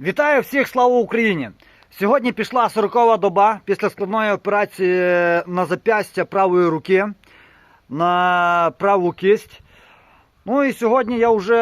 Вітаю всіх, слава Україні! Сьогодні пішла 40-та доба після складної операції на зап'ястя правої руки, на праву кисть. Ну і сьогодні я вже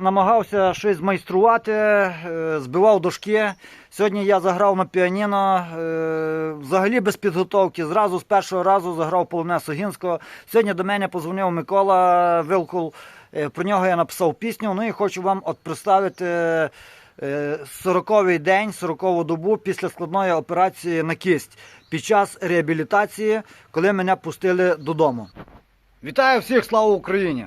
намагався щось змайструвати, е, збивав дошки. Сьогодні я заграв на піаніно, е, взагалі без підготовки. Зразу з першого разу заграв полоне Согінського. Сьогодні до мене позвонив Микола Вилкул. Е, Про нього я написав пісню. Ну і хочу вам от представити е, 40-й день, 40-ту добу після складної операції на кисть під час реабілітації, коли мене пустили додому. Вітаю всіх, слава Україні!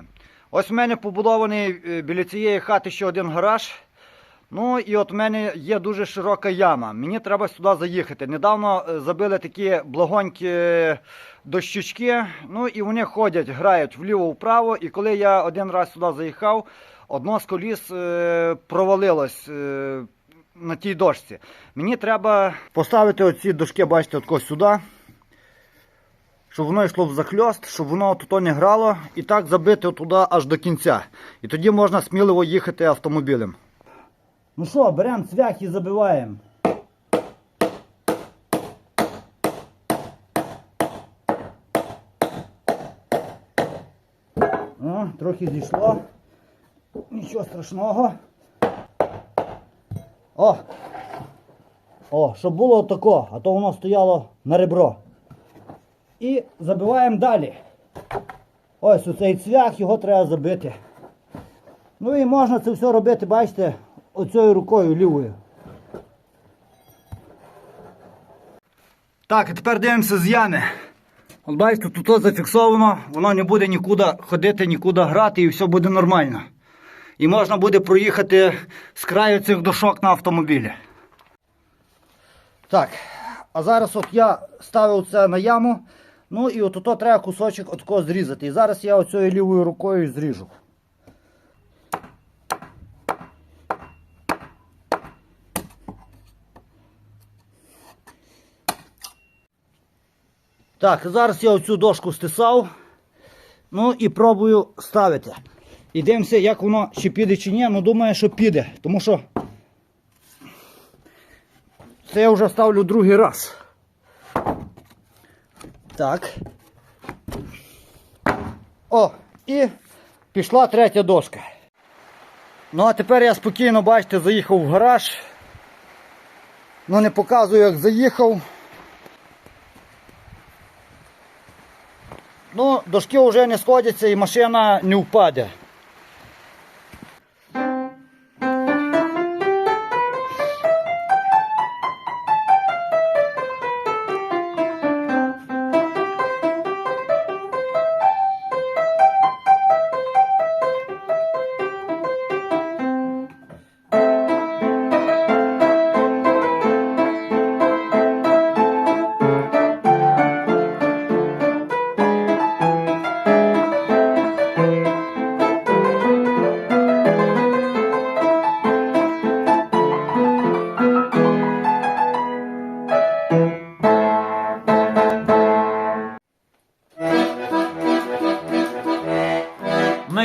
Ось в мене побудований е, біля цієї хати ще один гараж. Ну і от в мене є дуже широка яма. Мені треба сюди заїхати. Недавно е, забили такі благонькі дощечки. Ну і вони ходять, грають вліво-вправо. І коли я один раз сюди заїхав, одно з коліс е, провалилось е, на тій дошці. Мені треба поставити оці дошки, бачите, отко сюди щоб воно йшло в захльост, щоб воно тут не грало, і так забити туди аж до кінця. І тоді можна сміливо їхати автомобілем. Ну що, беремо цвях і забиваємо. О, трохи зійшло. Нічого страшного. О! О, щоб було отако, а то воно стояло на ребро. І забиваємо далі. Ось оцей цвях, його треба забити. Ну і можна це все робити, бачите, оцією рукою лівою. Так, а тепер дивимося з ями. От бачите, тут зафіксовано, воно не буде нікуди ходити, нікуди грати і все буде нормально. І можна буде проїхати з краю цих дошок на автомобілі. Так, а зараз от я ставив це на яму. Ну і от ото треба кусочок от такого зрізати. І зараз я оцією лівою рукою зріжу. Так, зараз я оцю дошку стисав. Ну і пробую ставити. І дивимося, як воно чи піде, чи ні. Ну думаю, що піде. Тому що це я вже ставлю другий раз. Так. О, і пішла третя дошка. Ну, а тепер я спокійно, бачите, заїхав в гараж. Ну, не показую, як заїхав. Ну, дошки вже не сходяться і машина не впаде.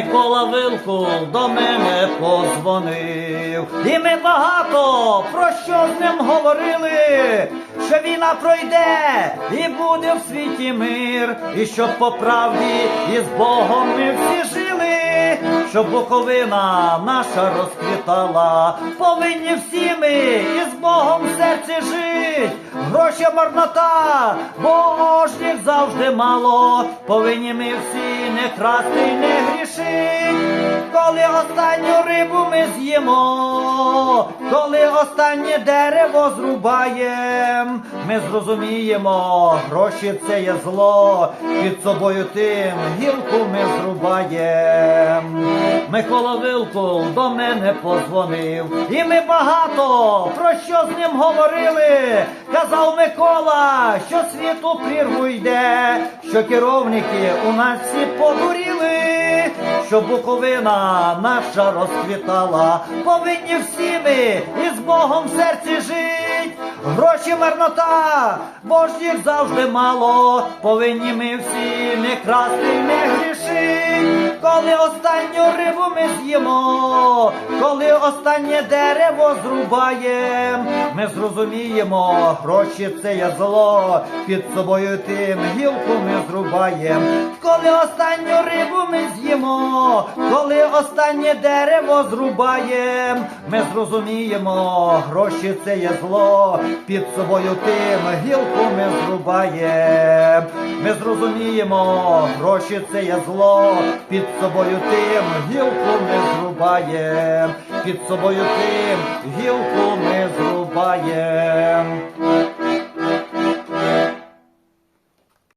Микола Вилкул до мене позвонив. І ми багато про що з ним говорили, що війна пройде і буде в світі мир, і щоб по правді і з Богом ми всі жили, щоб Буковина наша розквітала. Повинні всі ми і з Богом. Гроші марнота, бо ж їх завжди мало. Повинні ми всі не красти не грішить. Коли останню рибу ми з'їмо, коли останнє дерево зрубаєм, ми зрозуміємо, гроші це є зло, під собою тим гілку ми зрубаєм. Микола Вилкул до мене позвонив, і ми багато про що з ним говорили. Казав Микола, що світу прірву йде, що керівники у нас всі подуріли, що Буковина наша розквітала. Повинні всі ми із Богом в серці жить. Гроші марнота, бо ж їх завжди мало. Повинні ми всі не красти, не грішить. Коли останню рибу ми з'їмо, коли останнє дерево зрубаєм, ми зрозуміємо, гроші це є зло, під собою тим гілку ми зрубаєм. Коли останню рибу ми з'їмо, коли останнє дерево зрубаєм, ми зрозуміємо, гроші це є зло, під собою тим гілку ми зрубаєм. Ми зрозуміємо, гроші це є зло, під собою тим гілку ми зрубаєм, під собою тим гілку ми зрубаєм.